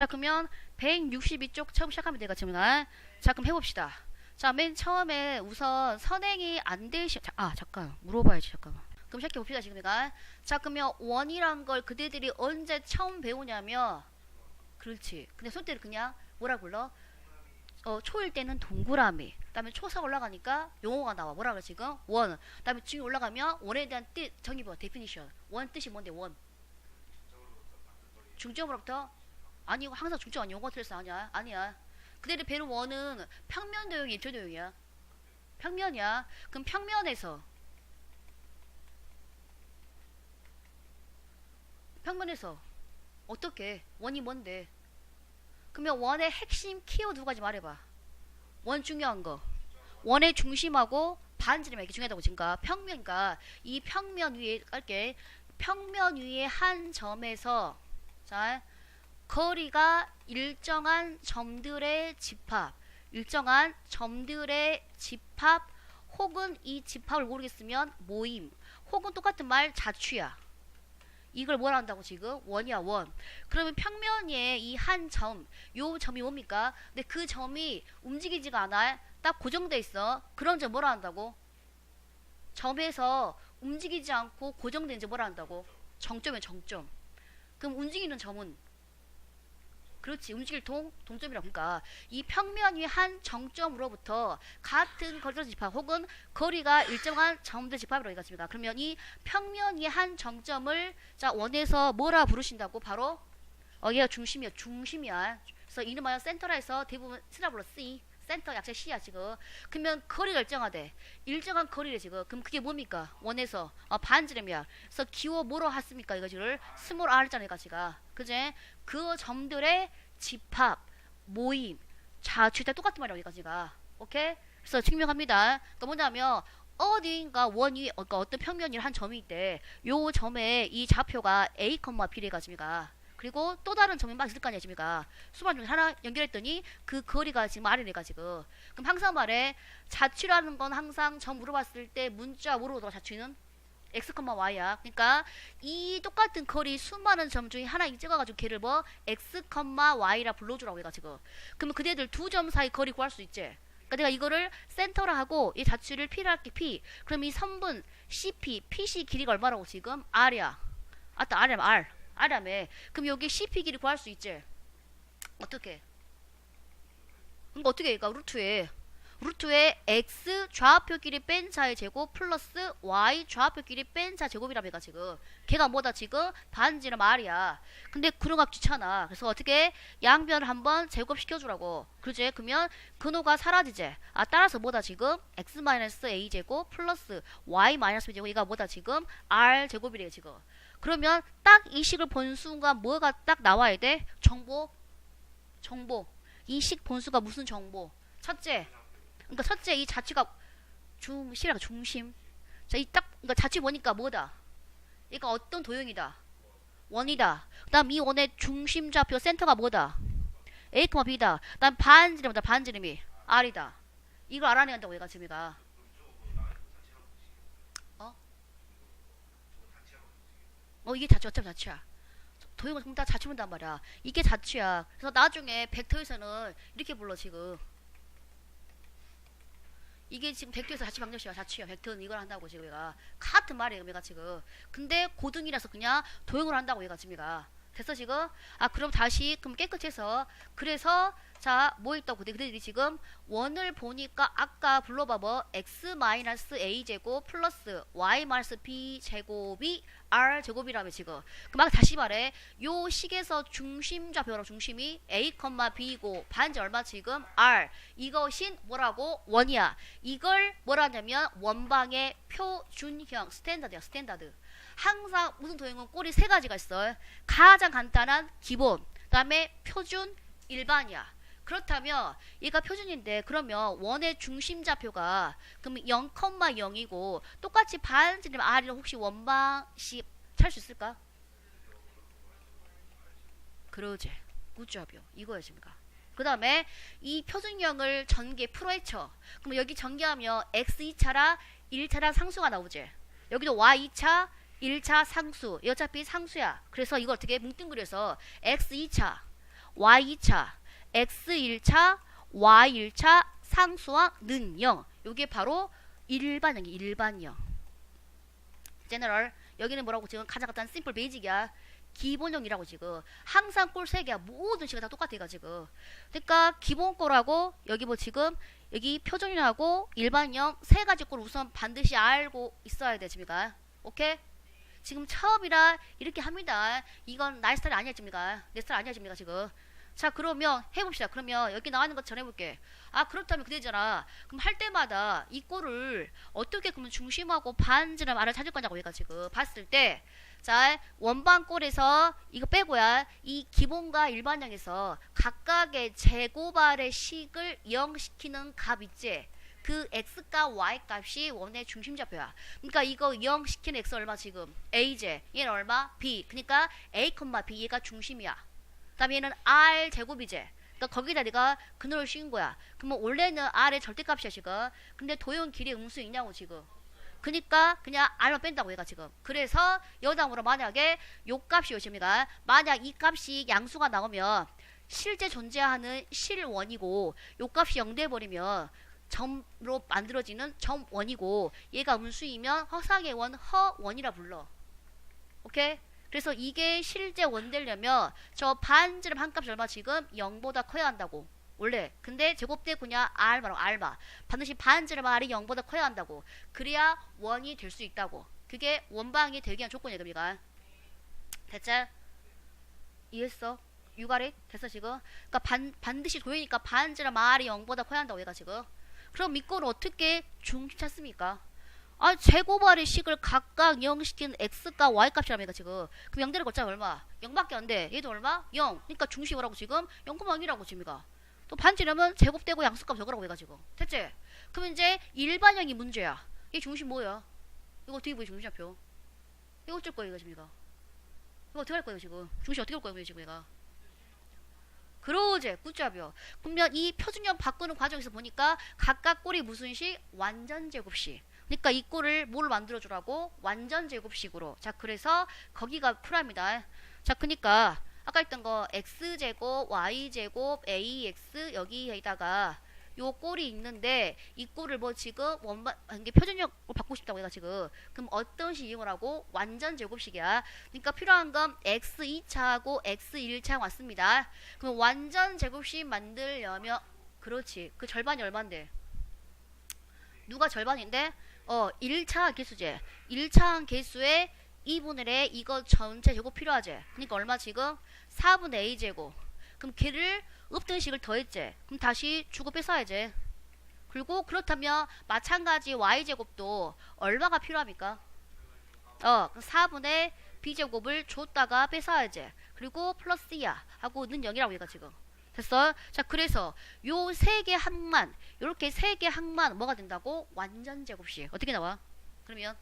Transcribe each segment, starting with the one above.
자, 그러면 162쪽 처음 시작하면 되겠지만 자, 그럼 해봅시다. 자, 맨 처음에 우선 선행이 안 되시, 자, 아, 잠깐, 물어봐야지, 잠깐만. 그럼 시작해 봅시다, 지금 내가. 자, 그러면 원이란 걸 그대들이 언제 처음 배우냐면, 그렇지. 근데 손때를 그냥 뭐라 불러? 어, 초일 때는 동그라미. 그다음에 초사 올라가니까 용어가 나와. 뭐라 그래 지금? 원. 그다음에 중이 올라가면 원에 대한 뜻 정의 봐. 데피니션. 원 뜻이 뭔데? 원. 중점으로부터 아니 항상 중점 아니 용어 틀렸어 아니야? 아니야. 그대로 배는 원은 평면 도형이 입체 도형이야. 평면이야. 그럼 평면에서. 평면에서. 어떻게? 원이 뭔데? 그러면 원의 핵심 키워드 두 가지 말해봐. 원 중요한 거. 원의 중심하고 반지름 이게 중요하다고 지금까 평면과 이 평면 위에 깔게. 평면 위에 한 점에서 자 거리가 일정한 점들의 집합, 일정한 점들의 집합 혹은 이 집합을 모르겠으면 모임 혹은 똑같은 말 자취야. 이걸 뭐라 한다고 지금? 원이야 원. 그러면 평면 위에 이 한 점, 요 점이 뭡니까? 근데 그 점이 움직이지가 않아. 딱 고정돼 있어. 그런 점 뭐라 한다고? 점에서 움직이지 않고 고정된 이제 뭐라 한다고? 정점이야 정점. 그럼 움직이는 점은 그렇지. 움직일 동 동점이라고. 그러니까 이 평면 위 한 정점으로부터 같은 거리의 집합 혹은 거리가 일정한 점들 집합이라고 얘기했습니다. 그러면 이 평면 위 한 정점을 자 원에서 뭐라 부르신다고? 바로 어 얘가 중심이야. 중심이야. 그래서 이는 뭐야 센터라에서 대부분 쓰라 불러. C 센터 약자 C야 지금. 그러면 거리가 일정하대. 일정한 거리래 지금. 그럼 그게 뭡니까? 원에서 어, 반지름이야. 그래서 기호 뭐로 했습니까? 이거를 스몰 R잖아 이가지가. 그제? 그 점들의 집합, 모임, 자취 다 똑같은 말이라고 이가지가. 오케이? 그래서 증명합니다. 그러니까 뭐냐면 어디인가 원이 어, 그러니까 어떤 평면이 한 점이 있대. 요 점에 이 좌표가 A, B래 가지가. 그리고 또 다른 점이 막 있을 거 아니야 지금 수반 중에 하나 연결했더니 그 거리가 지금 R이래 가지고 그럼 항상 말해 자취라는 건 항상 점 물어봤을 때 문자 물어보다 자취는 x, y야. 그러니까 이 똑같은 거리 수많은 점 중에 하나 찍어가지고 걔를 뭐 x, y라 불러주라고 해가지고 그러면 그대들 두 점 사이 거리 구할 수 있지. 그러니까 내가 이거를 센터로 하고 이 자취를 p를 할게 p. 그럼 이 3분 cp, pc 길이가 얼마라고 지금 r이야. 아따 r이야 r. r이라며. 그럼 여기 cp 길이 구할 수 있지. 어떻게? 그러니까 어떻게 해? 그러니까 루트에 루트에 x 좌표 길이 뺀 차의 제곱 플러스 y 좌표 길이 뺀 차 제곱이라며 해가지고 걔가 뭐다 지금? 반지름 r이야. 근데 그런가 귀찮아. 그래서 어떻게? 양변을 한번 제곱시켜주라고. 그지? 그러면 근호가 사라지지? 아 따라서 뭐다 지금? X 마이너스 a 제곱 플러스 y 마이너스 b 제곱. 얘가 뭐다 지금? R 제곱이래 지금 그러면 딱 이 식을 본 순간 뭐가 딱 나와야 돼 정보 정보 이식 본수가 무슨 정보 첫째 그러니까 첫째 이 자취가 중시라가 중심. 자, 이 딱 그러니까 자취 보니까 뭐다? 그러니까 어떤 도형이다? 원이다. 그다음 이 원의 중심 좌표 센터가 뭐다? A, B다. 그다음 반지름 뭐다? 반지름이 R이다. 이걸 알아내야 한다고 얘가 지금이가. 어? 어 이게 자취 어차피 자취야. 도형은 전부 다 자취 본단 말이야. 이게 자취야. 그래서 나중에 벡터에서는 이렇게 불러 지금. 이게 지금 벡터에서 자취 방정식이야 자취야 벡터는 이걸 한다고 지금 얘가 같은 말이에요 얘가 지금 근데 고등이라서 그냥 도형을 한다고 얘가 지금 얘가 됐어 지금? 아 그럼 다시 그럼 깨끗해서. 그래서 자 뭐 있다고? 그들이 지금 원을 보니까 아까 불러봐 뭐 x 마이너스 a 제곱 플러스 y 마이너스 b 제곱이 r 제곱이라며 지금. 그럼 다시 말해. 요 식에서 중심 좌표로 중심이. A, b이고 반지 얼마 지금? R. 이것인 뭐라고? 원이야. 이걸 뭐라 하냐면 원방의 표준형 스탠다드야 스탠다드 항상 무슨 도형은 꼴이 세 가지가 있어요 가장 간단한 기본 그다음에 표준 일반이야 그렇다면 얘가 표준인데 그러면 원의 중심 좌표가 그럼 0,0이고 똑같이 반지름 r이 혹시 원방식 찾을 수 있을까? 그러지. 굿잡이요. 이거였습니까? 그 다음에 이 표준형을 전개 풀어헤쳐. 그럼 여기 전개하면 x 2차랑 1차랑 상수가 나오지. 여기도 y 2차, 1차 상수. 이 어차피 상수야. 그래서 이걸 어떻게 뭉뚱그려서 x 2차 y2차, x1차, y1차 상수항는 0. 요게 바로 일반형이 일반형. 제너럴 여기는 뭐라고 지금 가장 간단한 심플 베이직이야. 기본형이라고 지금 항상 꼴세 개야 모든 식이 다 똑같아 지금 그러니까 기본 꼴하고 여기 뭐 지금 여기 표준형하고 일반형 세 가지 꼴 우선 반드시 알고 있어야 돼 지금가 오케이 지금 처음이라 이렇게 합니다. 이건 나의 스타일이 아니야 지금가 내 스타일 아니야 지금가 지금? 자 그러면 해봅시다. 그러면 여기 나와 있는 것처럼 해볼게. 아 그렇다면 그대잖아. 그럼 할 때마다 이 꼴을 어떻게 그러면 중심하고 반지름 알을 찾을 거냐고 얘가 지금. 봤을 때. 자, 원반 꼴에서 이거 빼고야 이 기본과 일반형에서 각각의 제곱알의 식을 0시키는 값 있지? 그 x값 y 값이 원의 중심좌표야. 그러니까 이거 0시키는 x 얼마 지금? a제. 얘는 얼마? b. 그러니까 a, b 얘가 중심이야. 그다음에 얘는 r 제곱이제. 그러니까 거기다 내가 근호를 씌운 거야. 그러면 원래는 r의 절대값이야 지금. 근데 도형 길이 음수 있냐고 지금. 그니까 그냥 R만 뺀다고 얘가 지금. 그래서 여담으로 만약에 요 값이 요즘이가 만약 이 값이 양수가 나오면 실제 존재하는 실원이고 요 값이 0 돼버리면 점으로 만들어지는 점원이고 얘가 음수이면 허상의 원 허원이라 불러. 오케이? 그래서 이게 실제 원 되려면 저 반지름 한 값이 얼마 지금 0보다 커야 한다고. 원래 근데 제곱대 그냥 R 바로 R바 반드시 반지름 R이 0보다 커야 한다고 그래야 원이 될 수 있다고 그게 원방이 되기 위한 조건이야 그니까 됐지? 이해했어? 유가리? 됐어 지금? 그니까 반, 반드시 도형이니까 반지름 R이 0보다 커야 한다고 얘가 지금 그럼 이거를 어떻게 중심 찾습니까? 아 제곱알의 식을 각각 0 시킨 x값 얘가 지금 그럼 0 대를 걷자면 얼마? 0밖에 안 돼 얘도 얼마? 0 그러니까 중심이라고 지금 0,1이라고 지금 이가 또 반지름은 제곱되고 양수값 적으라고 해가지고 됐지? 그럼 이제 일반형이 문제야 이 중심 뭐야? 이거 어떻게 보여 중심좌표 이거 어쩔 이거 지금 이거 이거 어떻게 할 거예요 지금 중심 어떻게 할 거예요 지금 얘가 그러지 굿잡이요 그러면 이 표준형 바꾸는 과정에서 보니까 각각 꼴이 무슨 식? 완전 제곱식 그러니까 이 꼴을 뭘 만들어 주라고? 완전 제곱식으로 자 그래서 거기가 쿨합니다 자 그니까 아까 했던 거 x제곱, y제곱, ax 여기에다가 요 꼴이 있는데 이 꼴을 뭐 지금 원반 이게 표준형으로 바꾸고 싶다고 해가 지금 그럼 어떤 식 이용을 하고 완전 제곱식이야. 그러니까 필요한 건 x 2차하고 x 1차 왔습니다. 그럼 완전 제곱식 만들려면 그렇지. 그 절반이 얼마인데? 누가 절반인데? 어, 1차 개수제. 1차 개수에 2분의 1에 이거 전체 제곱 필요하지. 그러니까 얼마 지금? 4분의 a제곱. 그럼 걔를 없던 식을 더했지. 그럼 다시 주고 뺏어야지. 그리고 그렇다면 마찬가지 y제곱도 얼마가 필요합니까? 어, 4분의 b제곱을 줬다가 뺏어야지. 그리고 플러스 2야. 하고 는 0이라고 얘가 지금. 됐어? 자, 그래서 요 세 개 항만, 요렇게 세 개 항만 뭐가 된다고? 완전 제곱식. 어떻게 나와? 그러면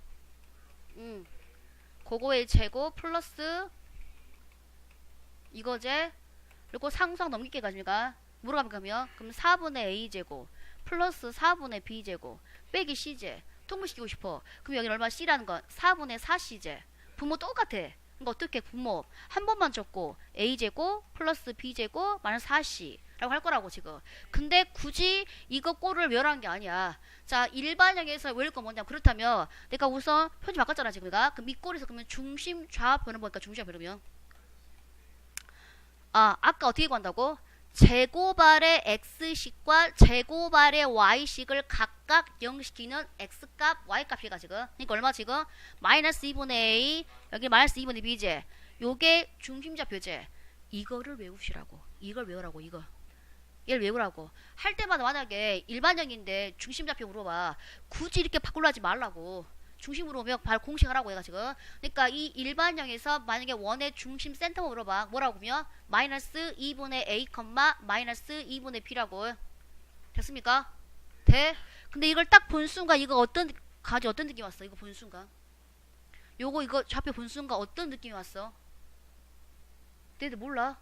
음. 그거의 제곱 플러스 이거제 그리고 상수항 넘기게 가지니까 물어가면 가면 그럼 4분의 a제곱 플러스 4분의 b제곱 빼기 c제. 통분시키고 싶어. 그럼 여기 얼마? C라는 건 4분의 4c제. 부모 똑같아. 그러니까 어떻게 부모? 한 번만 적고 a제곱 플러스 b제곱 마이너스 4c 라고 할 거라고 지금. 근데 굳이 이거 꼴을 외우라는 게 아니야. 자 일반형에서 외울 거 뭐냐? 그렇다면 내가 우선 표지 바꿨잖아 지금 내가. 그럼 이 꼴에서 그러면 중심 좌표는 뭐니까 중심 좌표면 아 아까 어떻게 구한다고? 제곱알의 x식과 제곱알의 y식을 각각 0시키는 x값 y값 해가 지금. 그러니까 얼마 지금? 마이너스 2분의 a 여기 마이너스 2분의 b제. 요게 중심좌표제. 이거를 외우시라고. 이걸 외우라고 이거. 얘를 외우라고. 할 때마다 만약에 일반형인데 중심좌표 물어봐. 굳이 이렇게 바꾸려 하지 말라고 중심으로 오면 바로 공식하라고 해가지고 그러니까 이 일반형에서 만약에 원의 중심 센터 물어봐. 뭐라고 하면 마이너스 2분의 a 마이너스 2분의 b라고. 됐습니까? 돼? 근데 이걸 딱 본 순간 이거 어떤 가지 어떤 느낌 왔어? 이거 본 순간. 요거 이거 좌표 본 순간 어떤 느낌이 왔어? 너희들 몰라?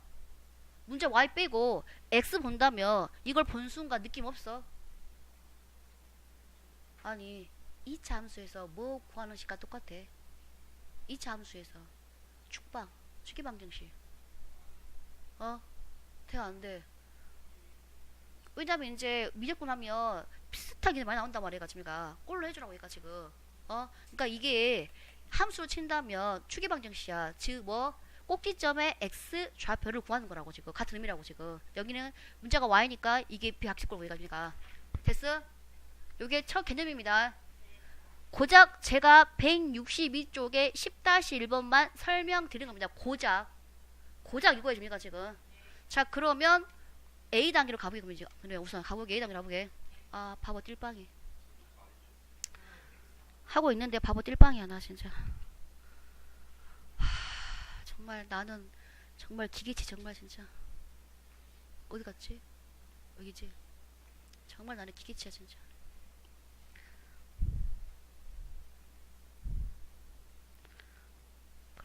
문제 y 빼고 x 본다면 이걸 본 순간 느낌 없어? 아니 2차 함수에서 뭐 구하는 식과 똑같아? 2차 함수에서. 축방, 축기방정식 어? 돼 안 돼. 왜냐면 이제 미적분 하면 비슷하게 많이 나온단 말이야 지금가. 꼴로 해주라고 얘가 지금. 어? 그러니까 이게 함수로 친다면 방정식이야. 즉 뭐 꼭지점의 x 좌표를 구하는 거라고 지금. 같은 의미라고 지금. 여기는 문자가 y니까 이게 얘가 지금가. 됐어? 요게 첫 개념입니다 고작 제가 162쪽에 10-1번만 설명드린 겁니다. 고작. 고작 이거예요 지금. 지금 자 그러면 A 단계로 가보게 그러면 이제 우선 가보게 A 단계로 가보게. 아 바보 띨빵이. 하고 있는데 바보 띨빵이야 나 진짜. 하, 정말 나는 정말 기계치 정말 진짜. 어디 갔지? 여기지? 정말 나는 기계치야 진짜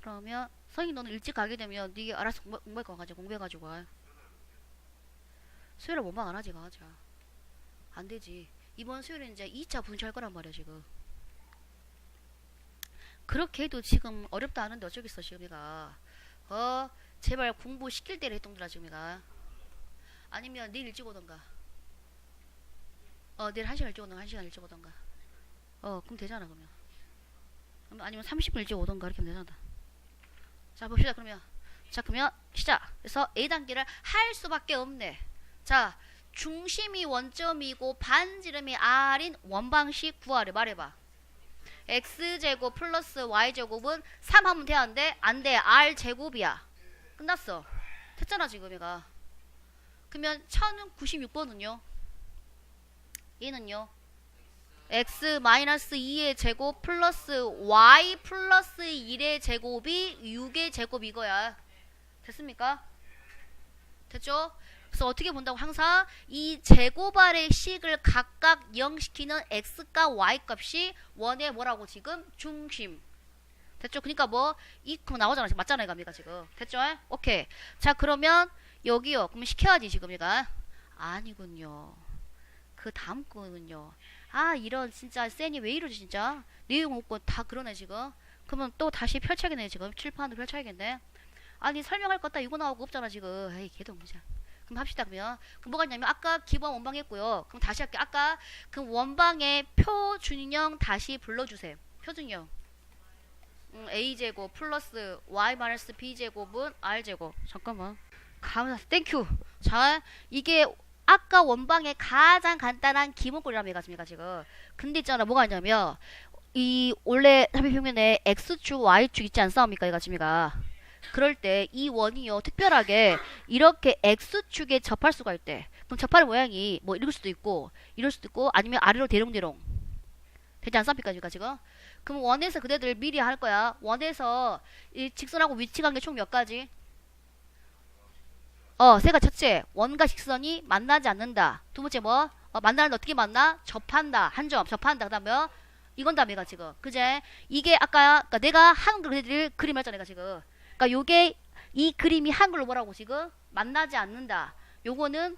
그러면 성인 너는 일찍 가게 되면 네게 알아서 공부, 공부할 거 가지고 공부해가지고 와. 수요일에 원방 안 하지 가자. 안 되지. 이번 수요일에 이제 2차 분실할 거란 말이야 지금. 그렇게 해도 지금 어렵다 하는데 어쩌겠어 지금 얘가. 어? 제발 공부 시킬 때를 했동들아 지금 얘가. 아니면 내일 일찍 오던가. 어 내일 1시간 일찍 오던가 1시간 일찍 오던가. 어 그럼 되잖아 그러면. 아니면 30분 일찍 오던가 이렇게 하면 되잖아 자 봅시다 그러면. 자 그러면 시작. 그래서 A 단계를 할 수밖에 없네. 자 중심이 원점이고 반지름이 R인 원방식 구하래. 말해봐. X제곱 플러스 Y제곱은 3 하면 되는데 안돼. R제곱이야. 끝났어. 됐잖아 지금 얘가. 그러면 1096번은요? 얘는요 x 마이너스 2의 제곱 플러스 y 플러스 1의 제곱이 6의 제곱 이거야. 됐습니까? 됐죠? 그래서 어떻게 본다고 항상 이 제곱알의 식을 각각 0 시키는 x과 y 값이 원의 뭐라고 지금 중심. 됐죠? 그러니까 뭐 이거 나오잖아. 맞잖아요, 감이가 지금. 됐죠? 오케이. 자, 그러면 여기요. 그럼 시켜야지 지금 얘가. 아니군요. 그 다음 거는요. 아 이런 진짜 쌤이 왜 이러지 진짜? 내용 없고 다 그러네 지금. 그러면 또 다시 펼쳐야겠네 지금. 칠판으로 펼쳐야겠네. 아니 설명할 것다 이거 나오고 없잖아 지금. 에이 걔도 문제. 그럼 합시다 그러면. 그럼 뭐가 있냐면 아까 기본 원방 했고요. 그럼 다시 할게. 아까 그 원방의 표준인형 다시 불러주세요. 표준인형. 음, a제곱 플러스 y 마이너스 b제곱은 r제곱. 잠깐만. 감사 땡큐 자 이게 아까 원방의 가장 간단한 기본꼴이라고 해가지고 지금. 근데 있잖아 뭐가 있냐면 이 원래 합의평면에 x축 y축 있지 않습니까 얘가지가 그럴 때 이 원이요 특별하게 이렇게 x축에 접할 수가 있대. 그럼 접할 모양이 뭐 이럴 수도 있고 이럴 수도 있고 아니면 아래로 대롱대롱. 되지 않습니까 지금 지금? 그럼 원에서 그대들 미리 할 거야. 원에서 이 직선하고 위치 관계 총 몇 가지 어, 세가 첫째, 원과 직선이 만나지 않는다. 두 번째 뭐? 어, 만나는데 어떻게 만나? 접한다. 한 점, 접한다. 그 다음에 뭐? 이건 다 내가 지금. 그제? 이게 아까, 그러니까 내가 한글 그림 했잖아, 내가 지금. 그러니까 요게, 이 그림이 한글로 뭐라고 지금? 만나지 않는다. 요거는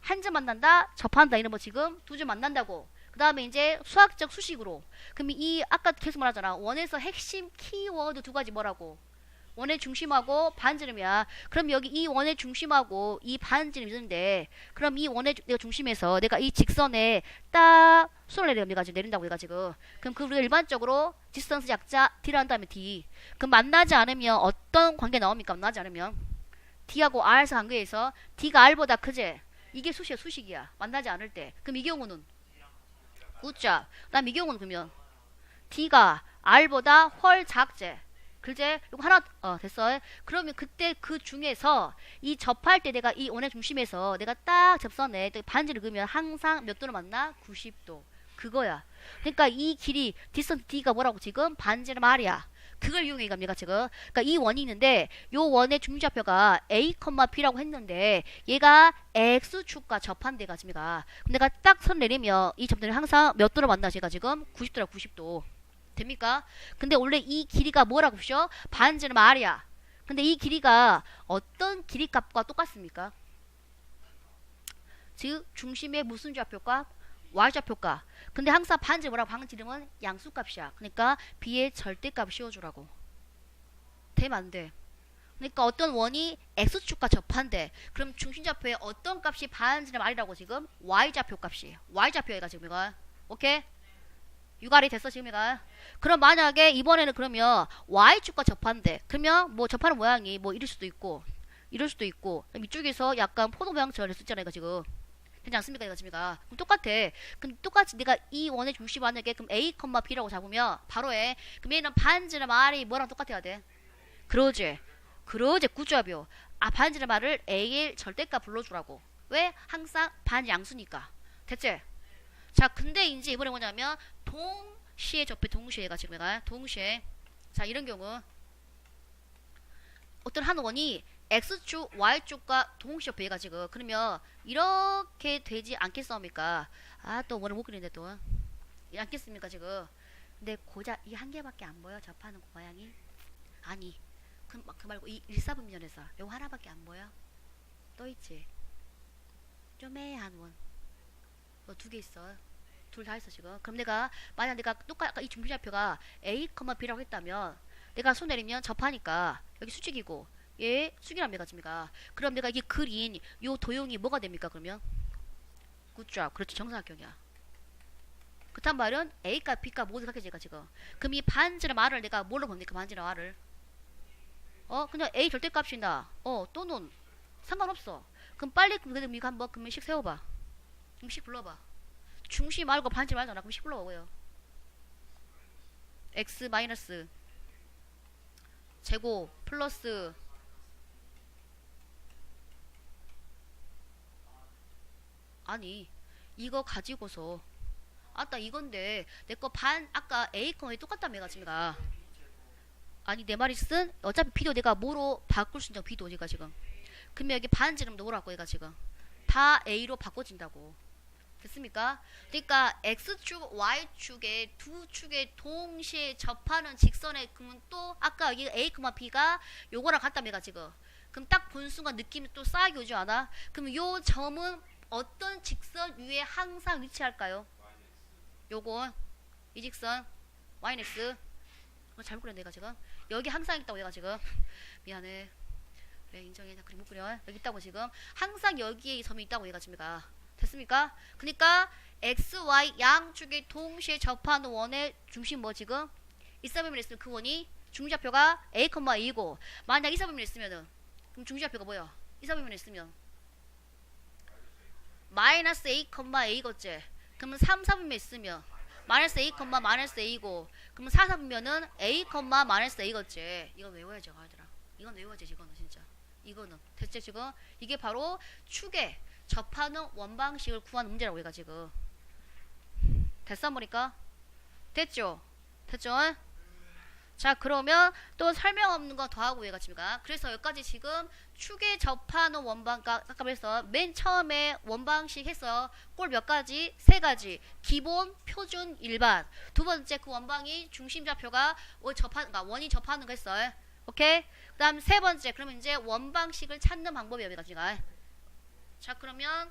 한 점 만난다, 접한다. 이런 거 지금 두 점 만난다고. 그 다음에 이제 수학적 수식으로. 그럼 이, 아까 계속 말하잖아. 원에서 핵심 키워드 두 가지 뭐라고? 원의 중심하고 반지름이야. 그럼 여기 이 원의 중심하고 이 반지름 있는데 그럼 이 원의 주- 내가 중심에서 내가 이 직선에 딱 손을 내려 내가 지금 내린다고 해가지고 그럼 그 우리가 일반적으로 디스턴스 약자 D라는 다음에 D. 그럼 만나지 않으면 어떤 관계 나옵니까? 만나지 않으면. D하고 R에서 관계에서 D가 R보다 크지? 이게 수식이야 수식이야. 만나지 않을 때. 그럼 이 경우는? 웃자 그다음 이 경우는 그러면 D가 R보다 훨 작제 글제 이거 하나 어 됐어 그러면 그때 그 중에서 이 접할 때 내가 이 원의 중심에서 내가 딱 접선에 또 반지를 그으면 항상 몇 도를 만나? 90도. 그거야. 그러니까 이 길이 디스턴트 D가 뭐라고 지금? 반지름 R이야. 그걸 이용해 갑니다 지금. 그러니까 이 원이 있는데 요 원의 중심좌표가 A, B라고 했는데 얘가 X축과 접한 데 가 지금 가 그럼 내가 딱 선 내리면 이 점들이 항상 몇 도를 만나 제가 지금? 90도라 90도 됩니까? 근데 원래 이 길이가 뭐라고 보셔? 반지름 R이야. 근데 이 길이가 어떤 길이 값과 똑같습니까? 즉 중심의 무슨 좌표가? Y좌표가. 근데 항상 반지름 뭐라고? 반지름은 양수값이야. 그러니까 B의 절대값 씌워주라고. 되면 안 돼. 그러니까 어떤 원이 x축과 접한대. 그럼 중심좌표의 어떤 값이 반지름 r이라고 지금 y좌표 값이에요. y좌표가 지금 이거. 오케이? 유발이 됐어 지금 이가 그럼 만약에 이번에는 그러면 y축과 접한대. 그러면 뭐 접하는 모양이 뭐 이럴 수도 있고 이럴 수도 있고 이쪽에서 약간 포도 모양처럼 했었잖아 이거 지금. 되지 않습니까 이거 지금 이가 그럼 똑같아. 그럼 똑같이 내가 이 원의 중심 만약에 그럼 a, b라고 잡으면 바로 해. 그럼 얘는 반지름 r이 뭐랑 똑같아야 돼? 그러지. 그러지 구조합이요. 아 반지름 r을 a의 절대값 불러주라고. 왜? 항상 반 양수니까. 됐지? 자 근데 이제 이번에 뭐냐면 동시에 접해 동시에가 지금 얘가 동시에. 자 이런 경우 어떤 한 원이 x축 y축과 동시에 접해 가지고 그러면 이렇게 되지 않겠습니까? 아 또 원을 못 그리는데 또. 않겠습니까 지금? 근데 고작 이 한 개밖에 안 보여 접하는 그 모양이? 아니. 그, 그 말고 이 일사분면에서 요거 하나밖에 안 보여? 또 있지? 쪼매한 원. 뭐두개 있어 둘다 있어 지금. 그럼 내가 만약 내가 똑같 아까 이 중심좌표가 a, b라고 했다면 내가 손 내리면 접하니까 여기 수직이고 얘 수직이란 메가지미가 그럼 내가 이게 그린 요 도형이 뭐가 됩니까 그러면? 굿잡 그렇지. 정사각형이야. 그딴 말은 a가 b가 모두 제가 지금. 그럼 이 반지름 r을 내가 뭘로 봅니까 반지름 r을? 어? 그냥 a 절대값이나. 어 또는 상관없어. 그럼 빨리 그럼 이거 한번 그러면 식 세워봐. 그럼 식 불러봐 중심 말고 반지 말잖아. 그럼 10 불러오고요. x 마이너스 제곱 플러스 아니 이거 가지고서 아따 이건데 내 거 반 아까 a 컴이 똑같다며 가지가 아니 내 말이 쓴 어차피 비도 내가 뭐로 바꿀 수 있는 비도 얘가 지금 그러면 여기 반지름도 뭐라고 얘가 지금 다 a로 바꿔진다고 됐습니까? 그러니까 x축, y축의 두 축에 동시에 접하는 직선의 그러면 또 아까 여기 a, b가 요거랑 같다며가 지금. 그럼 딱 본 순간 느낌이 또 싸게 오지 않아? 그럼 요 점은 어떤 직선 위에 항상 위치할까요? 요거 이 직선 yx 어, 잘못 그렸네 내가 지금 여기 항상 있다고 얘가 지금 미안해 그래 인정해 나 그림 못 그려 여기 있다고 지금 항상 여기에 이 점이 있다고 얘가 지금 됐습니까? 그러니까 x, y 양쪽에 동시에 접하는 원의 중심 뭐 지금 이사비밀 있으면 그 원이 중심좌표가 a, a이고 만약 이사비밀 있으면은 그럼 중심좌표가 뭐야? 이사비밀 있으면 마이너스 a, a겠지. 그러면 3, 4분면 있으면 마이너스 a, 마이너스 a고 그러면 4, 4분면은 a, 마이너스 a겠지. 이건 외워야죠, 아들아. 이건 외워야지, 이거는 진짜. 이거는 됐지 지금? 이게 바로 축에 접하는 원방식을 구하는 문제라고 해가지고 됐어 보니까? 됐죠? 됐죠? 자 그러면 또 설명 없는 거 더하고 해가지고가 그래서 여기까지 지금 축에 접하는 원방 아까 그래서 맨 처음에 원방식 해서 꼴몇 가지? 세 가지. 기본 표준 일반. 두 번째 그 원방이 중심좌표가 원 접하는 그러니까 원이 접하는 거 했어요. 오케이? 그다음 세 번째 그러면 이제 원방식을 찾는 방법이 여기까지가 자 그러면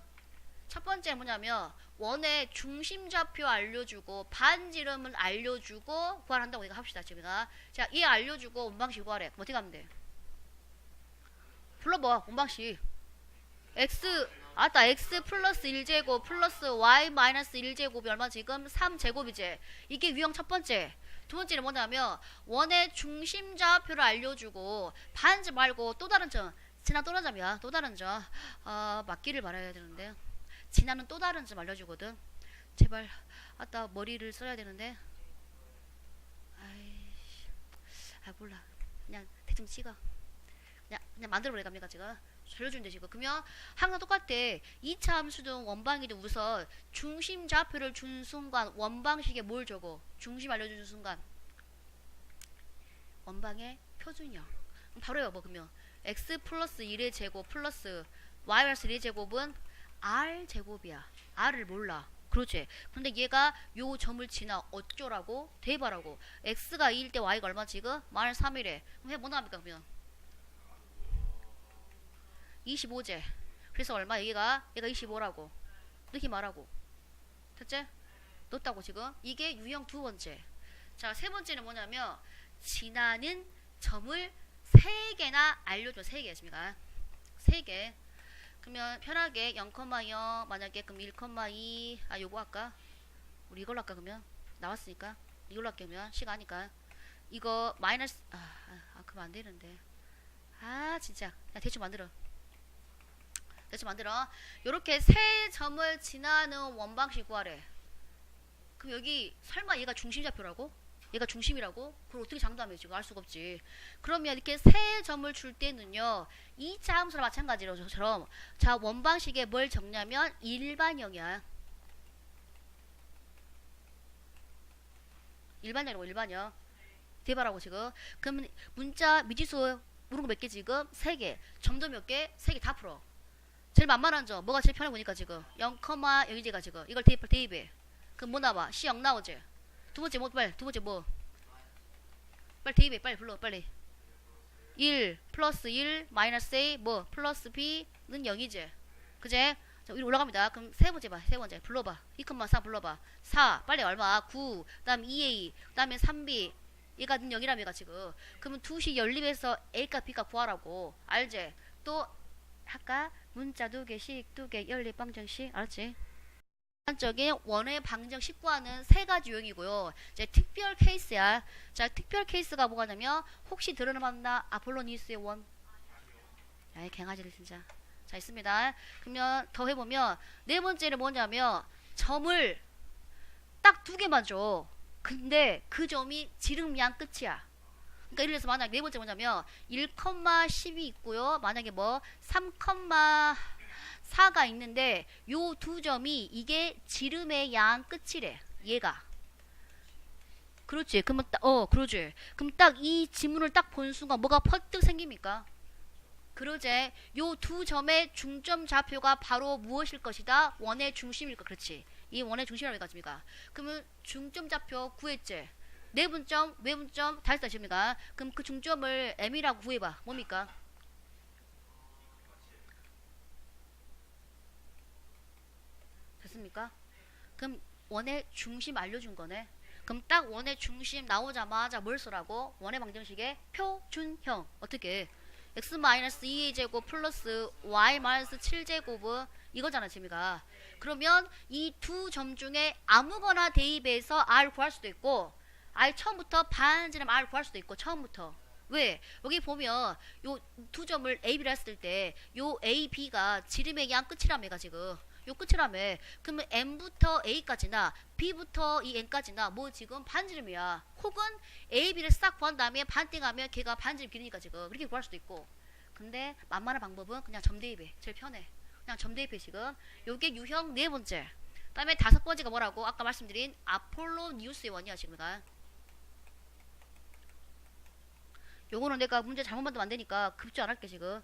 첫 번째 뭐냐면 원의 중심 좌표 알려주고 반지름을 알려주고 구하한다고 이거 합시다 지금 자이 알려주고 원방식 구하래 어떻게 하면 돼? 불러봐 원방식. X 아따 x 플러스 1제곱 플러스 y 마이너스 1제곱이 얼마 지금? 3제곱이지. 이게 유형 첫 번째. 두 번째는 뭐냐면 원의 중심 좌표를 알려주고 반지 말고 또 다른 점 지난 또 다른 점이야. 또 다른 점. 아, 맞기를 바라야 되는데. 지나는 또 다른 점 알려주거든. 제발, 아따, 머리를 써야 되는데. 아이씨. 아, 몰라. 그냥 대충 찍어. 그냥, 그냥 만들어버려, 갑니까, 제가. 알려준대, 지금. 그러면 항상 똑같아. 2차 함수든 원방이든 우선 중심 좌표를 준 순간 원방식에 뭘 적어? 중심 알려준 순간. 원방의 표준형. 바로 여보, 그러면. X 플러스 1의 제곱 플러스 y 마이너스 1의 제곱은 r 제곱이야. r을 몰라. 그렇지. 근데 얘가 요 점을 지나 어쩌라고? 대입하라고. x가 2일 때 y가 얼마 지금? 마이너스 3이래. 그럼 해뭐 나옵니까 그러면? 25제. 그래서 얼마 얘가 얘가 25라고. 이렇게 말하고. 됐지? 넣었다고 지금. 이게 유형 두 번째. 자, 세 번째는 뭐냐면 지나는 점을 세 개나 알려줘 세 개였습니다. 세 개. 그러면 편하게 0,0 만약에 그럼 1,2 아 요거 할까? 우리 이걸로 할까 그러면? 나왔으니까? 이걸로 할게 그러면? 시간이니까. 이거 마이너스 아, 아, 아 그럼 안 되는데. 아 진짜. 야 대충 만들어. 대충 만들어. 요렇게 세 점을 지나는 원방식 구하래. 그럼 여기 설마 얘가 중심좌표라고? 얘가 중심이라고? 그걸 어떻게 장담해 지금 알 수가 없지 그러면 이렇게 세 점을 줄 때는요 이 함수랑 마찬가지로 저처럼 자 원방식에 뭘 적냐면 일반형이야 일반형이라고 일반형 대바라고 지금 그러면 문자 미지수 물은 거 몇 개 지금? 세 개 점도 몇 개? 세 개 다 풀어 제일 만만한 점 뭐가 제일 편해 보니까 지금 0,0이제가 지금 이걸 대입 대입해 그럼 뭐 나와? C 0 나오지? 두 번째 뭐 빨리 두 번째 뭐. 빨리 대입해 빨리 불러 빨리. 1 플러스 1 마이너스 A 뭐 플러스 B는 0이지. 그제? 자 위로 올라갑니다. 그럼 세 번째 봐 세 번째. 불러봐. 2,4 불러봐. 4 빨리 얼마? 9 다음 2A 그 다음에 3B 얘가 는 0이라며 얘가 지금. 그러면 2시 연립에서 A값 B값 구하라고. 알지? 또 할까? 문자 두 개씩 두 개 연립 방정식. 알았지? 일반적인 원의 방정식 구하는 세 가지 유형이고요. 이제 특별 케이스야. 자, 특별 케이스가 뭐가냐면 혹시 들어봤나 아폴로니우스의 원. 야이 갱아지들 진짜. 자 있습니다. 그러면 더 해보면 네 번째는 뭐냐면 점을 딱 두 개만 줘. 근데 그 점이 지름양 끝이야. 그러니까 예를 들어서 만약 네 번째 뭐냐면 1,10이 있고요. 만약에 뭐 3,4가 있는데 요 두 점이 이게 지름의 양 끝이래. 얘가. 그렇지. 그러면 딱, 어, 그러지. 그럼 딱 이 지문을 딱 본 순간 뭐가 퍼뜩 생깁니까? 그러제 요 두 점의 중점 좌표가 바로 무엇일 것이다? 원의 중심일 것. 그렇지. 이 원의 중심이라고 해가지고가. 그러면 중점 좌표 구했지. 내분점, 외분점 다 했다 지금니까 그럼 그 중점을 m이라고 구해봐. 뭡니까? 됐습니까? 그럼 원의 중심 알려준 거네. 그럼 딱 원의 중심 나오자마자 뭘 쓰라고? 원의 방정식의 표준형. 어떻게? x-2의 제곱 플러스 y-7제곱은 이거잖아 지미가 그러면 이 두 점 중에 아무거나 대입해서 r 구할 수도 있고 r 처음부터 반지름 r 구할 수도 있고 처음부터 왜 여기 보면 요 두 점을 a, b를 했을 때 요 a, b가 지름의 양 끝이라며 얘가 지금 요 끝이라며 그러면 m부터 a까지나 b부터 이 n까지나 뭐 지금 반지름이야. 혹은 a, b를 싹 구한 다음에 반띵하면 걔가 반지름 길으니까 지금. 그렇게 구할 수도 있고. 근데 만만한 방법은 그냥 점 대입해 제일 편해. 그냥 점 대입해 지금. 요게 유형 네 번째. 그다음에 다섯 번째가 뭐라고? 아까 말씀드린 아폴로 니우스의 원이야 지금가 요거는 내가 문제 잘못 만들면 안 되니까 급조 안 할게 지금.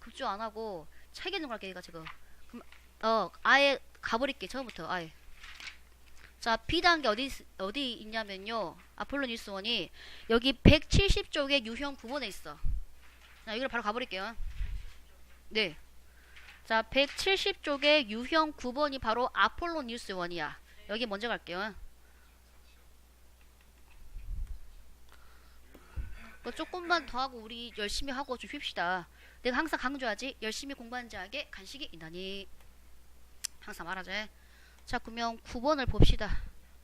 급조 안 하고 책 있는 걸 할게 얘가 지금. 그럼 어 아예 가버릴게 처음부터 아예 자 B 단계 어디 있- 어디 있냐면요 아폴로 뉴스 원이 여기 170쪽에 유형 9번에 있어 자 이걸 바로 가버릴게요 네 자, 170쪽에 유형 9번이 바로 아폴로 뉴스 원이야. 여기 먼저 갈게요. 뭐 조금만 더 하고 우리 열심히 하고 좀 쉽시다. 내가 항상 강조하지. 열심히 공부하는 자에게 간식이 있나니. 항상 말하지. 자, 그러면 9번을 봅시다.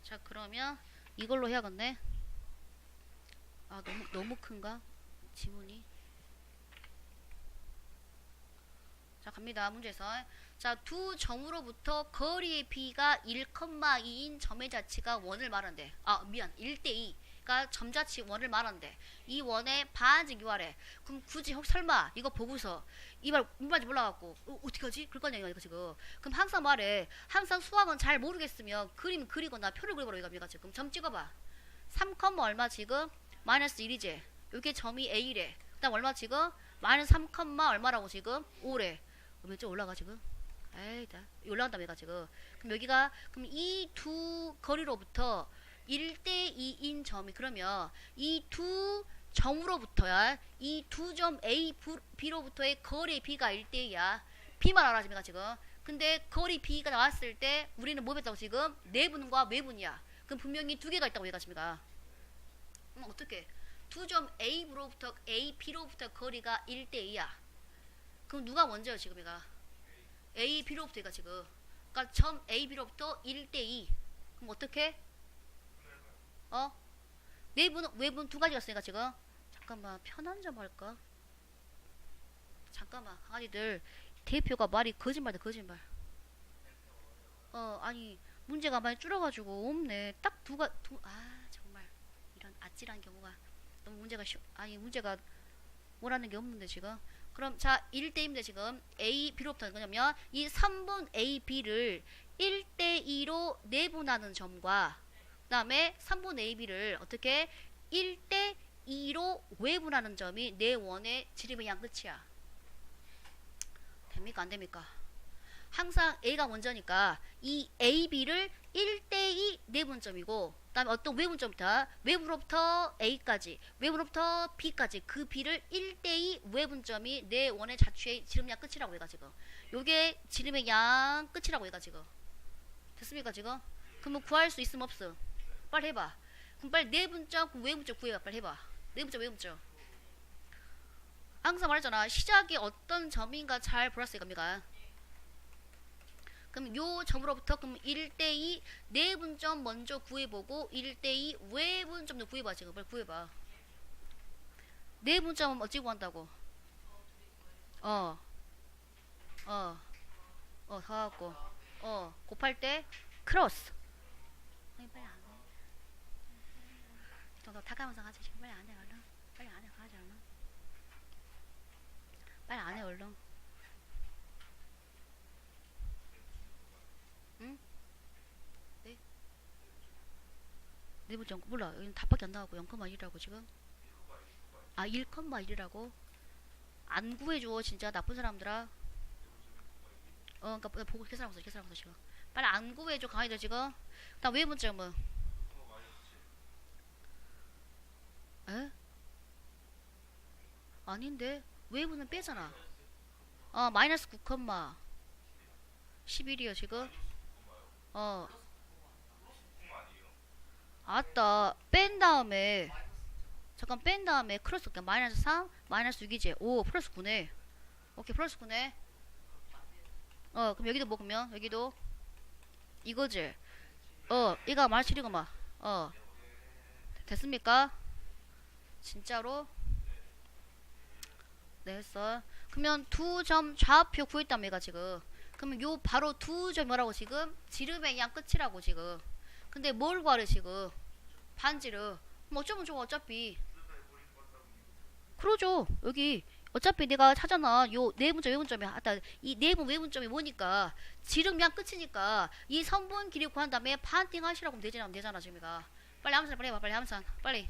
자, 그러면 이걸로 해야겠네. 아, 너무 너무 큰가? 지문이. 자 갑니다 문제에서 자 두 점으로부터 거리의 b가 1,2인 점의 자치가 원을 말한대 아 미안 1대2 가점 자치 원을 말한대. 이 원의 반지 유하래. 그럼 굳이 혹 설마 이거 보고서 이말 이말지 몰라갖고 어, 어떻게 하지? 그럴 거냐 이거 지금. 그럼 항상 말해. 항상 수학은 잘 모르겠으면 그림 그리거나 표를 그려보라 이거 이거 지금. 점 찍어봐. 3, 얼마 지금? 마이너스 1이지 여기 점이 a래. 그다음 얼마 지금? 마이너스 3, 얼마라고 지금? 5래. 그러면 좀 올라가 지금? 에이 다 올라간다 얘가 지금. 그럼 여기가 그럼 이 두 거리로부터 1대2인 점이 그러면 이 두 점으로부터야 이 두 점 A, B로부터의 거리 B가 1대2야 B만 알아 지금 근데 거리 B가 나왔을 때 우리는 뭐 했다고 지금 내분과 외분이야 그럼 분명히 두 개가 있다고 얘가 그럼 어떻게 두 점 A로부터 A, B로부터 거리가 1대2야. 그럼 누가 먼저요, 지금 얘가? A, B로부터 얘가 지금. 그러니까 점 A, B로부터 1대2. 그럼 어떻게? 어? 내부는, 외부는 두 가지가 있으니까 지금. 잠깐만, 편한 점 할까? 잠깐만, 강아지들. 대표가 말이 거짓말이다, 거짓말. 어, 아니, 문제가 많이 줄어가지고 없네. 딱 두 가, 두, 아, 정말. 이런 아찔한 경우가. 너무 문제가 쉬, 아니, 문제가 뭐라는 게 없는데, 지금. 그럼, 자, 1대2인데, 지금. A, B로부터 뭐냐면, 이 3분 A, B를 1대2로 내분하는 점과, 그 다음에 3분 A, B를 어떻게 1대 2로 외분하는 점이 내 원의 지름의 양 끝이야. 됩니까? 안 됩니까? 항상 A가 먼저니까 이 A, B를 1대2 내분점이고 그 다음에 어떤 외분점부터 외부로부터 A까지 외부로부터 B까지 그 B를 1대2 외분점이 내 원의 자취의 지름량 끝이라고 해가지고 요게 지름의 양 끝이라고 해가지고 됐습니까 지금? 그러면 구할 수 있음 없음? 빨리 해봐. 그럼 빨리 내분점 그 외분점 구해봐 빨리 해봐. 내분점 외분점 항상 말했잖아. 시작이 어떤 점인가 잘 보았어 이겁니까 그럼 요 점으로부터 그럼 1대2 내분점 먼저 구해보고 1대2 외분점도 구해봐 지금. 빨리 구해봐. 내분점은 어찌 구한다고? 어 어어 어, 다 갖고. 어 곱할 때 크로스. 아니 빨리 안 해너 다가면서 가지 지금 빨리 안해 얼른 빨리 안해 가자 얼른 빨리 안해 얼른. 내부점 몰라. 여기는 답밖에 안 나오고 0,1이라고 지금? 아 1,1이라고? 안 구해줘 진짜. 나쁜 사람들아. 어 그니까 보고 계산하고 있어 계산하고 있어 지금. 빨리 안 구해줘 강의들 지금. 나 외문점은 에? 아닌데. 외부는 빼잖아. 어 마이너스 9, 11이요 지금? 어. 아따 뺀 다음에 잠깐 뺀 다음에 크로스 그냥 마이너스 3 마이너스 6이지 오 플러스 9네. 오케이 플러스 9네. 어 그럼 여기도 뭐 그러면? 여기도? 이거지? 어 이거 마이너스 7이구만 어. 됐습니까 진짜로? 네 했어. 그러면 두 점 좌표 얘가 지금. 그러면 요 바로 두점 뭐라고 지금? 지름의 양 끝이라고 지금. 근데 뭘 구하래 지금? 반지를 뭐 어쩌면 좋아 어차피? 그러죠. 여기 어차피 내가 찾아나 요 내분점 외분점이 아따 이 내분 외분점이 뭐니까? 지름량 끝이니까 이 선분 길이 구한 다음에 반띵 하시라고 하면 되잖아 지금이가. 빨리 함산 빨리 해봐 빨리 함산. 빨리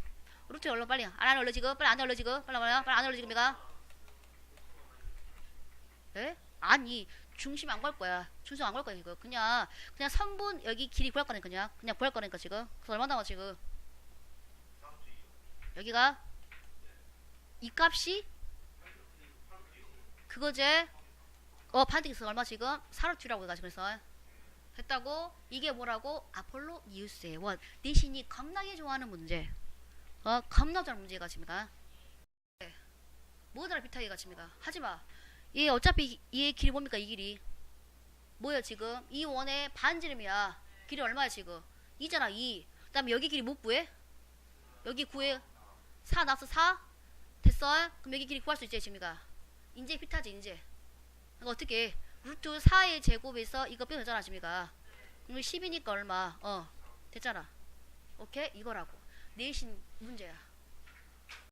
루트 얼른 빨리 안 하는 얼른 지금. 빨리 안 얼른 지금. 빨리 빨리 빨리 안 얼른 지금이가. 에? 아니 중심 안 걸 거야. 중심 안 걸 거야 이거. 그냥 그냥 3분 여기 길이 구할 거니까 그냥. 그냥 구할 거니까 지금. 그래서 얼마 남아 지금? 여기가? 이 값이? 그거제? 어 판틱스 얼마 지금? 사르티라고 해가지고 그래서. 됐다고? 이게 뭐라고? 아폴로 니우스의 원. 대신이 겁나게 좋아하는 문제 어 겁나 좋아하는 문제가 지금가 뭐더라 비타기가 지금가 하지마 얘 어차피 얘 길이 뭡니까 이 길이? 뭐야 지금? 이 원의 반지름이야. 길이 얼마야 지금? 2잖아 2 그다음에 여기 길이 못 구해? 여기 구해. 4 나왔어 4 됐어? 그럼 여기 길이 구할 수 있지 지금이가? 인제 피타지 인제. 이거 어떻게 해? 루트 4의 제곱에서 이거 빼면 되잖아 지금이가. 그럼 10이니까 얼마? 어 됐잖아. 오케이? 이거라고 내신 문제야